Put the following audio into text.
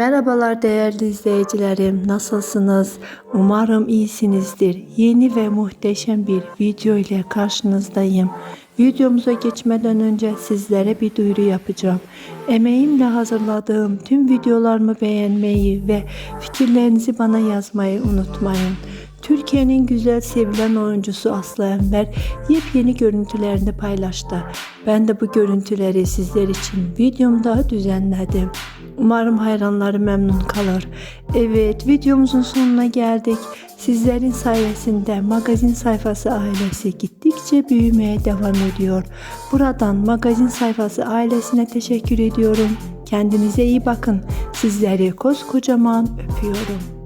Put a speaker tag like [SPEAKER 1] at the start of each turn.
[SPEAKER 1] Merhabalar değerli izleyicilerim. Nasılsınız? Umarım iyisinizdir. Yeni ve muhteşem bir video ile karşınızdayım. Videomuza geçmeden önce sizlere bir duyuru yapacağım. Emeğimle hazırladığım tüm videolarımı beğenmeyi ve fikirlerinizi bana yazmayı unutmayın. Türkiye'nin güzel sevilen oyuncusu Aslı Enver yepyeni görüntülerini paylaştı. Ben de bu görüntüleri sizler için videomda düzenledim. Umarım hayranları memnun kalır. Evet videomuzun sonuna geldik. Sizlerin sayesinde magazin sayfası ailesi gittikçe büyümeye devam ediyor. Buradan magazin sayfası ailesine teşekkür ediyorum. Kendinize iyi bakın. Sizleri koskocaman öpüyorum.